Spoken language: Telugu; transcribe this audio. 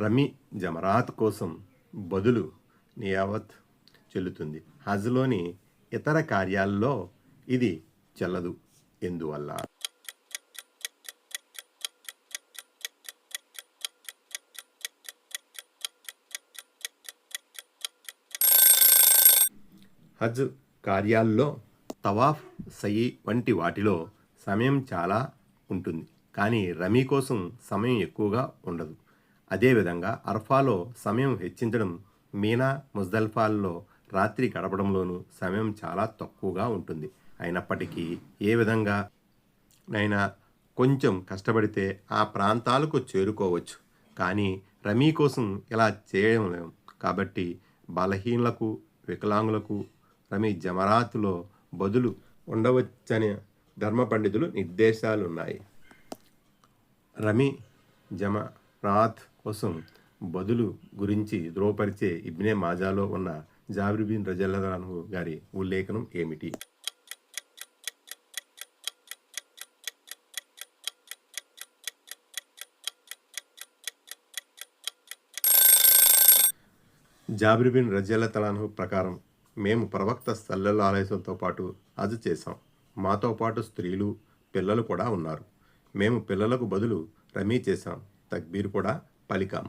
రమి జమరాత్ కోసం బదులు నియావత్ చెల్లుతుంది. హజ్లోని ఇతర కార్యాల్లో ఇది చెల్లదు. ఎందువల్ల? హజ్ కార్యాల్లో తవాఫ్ సయి వంటి వాటిలో సమయం చాలా ఉంటుంది. కానీ రమీ కోసం సమయం ఎక్కువగా ఉండదు. అదేవిధంగా అర్ఫాలో సమయం హెచ్చించడం మీనా ముజ్దల్ఫాల్లో రాత్రి గడపడంలోనూ సమయం చాలా తక్కువగా ఉంటుంది. అయినప్పటికీ ఏ విధంగా నైనా కొంచెం కష్టపడితే ఆ ప్రాంతాలకు చేరుకోవచ్చు. కానీ రమీ కోసం ఇలా చేయడం లేవు కాబట్టి బలహీనులకు వికలాంగులకు రమీ జమరాతులో బదులు ఉండవచ్చని ధర్మ పండితులు నిర్దేశాలు ఉన్నాయి రమీ రాత్ కోసం బదులు గురించి ధృవపరిచే ఇబ్నే మాజాలో ఉన్న జాబిర్బీన్ రజల్లాను గారి ఉల్లేఖనం ఏమిటి? జాబిర్బీన్ రజల్ల తలాను ప్రకారం మేము ప్రవక్త సల్లల్లా ఆలయంతో పాటు హజ్ చేశాం. మాతో పాటు స్త్రీలు పిల్లలు కూడా ఉన్నారు. మేము పిల్లలకు బదులు రమీ చేశాం. తక్బీర్ కూడా పలికాము.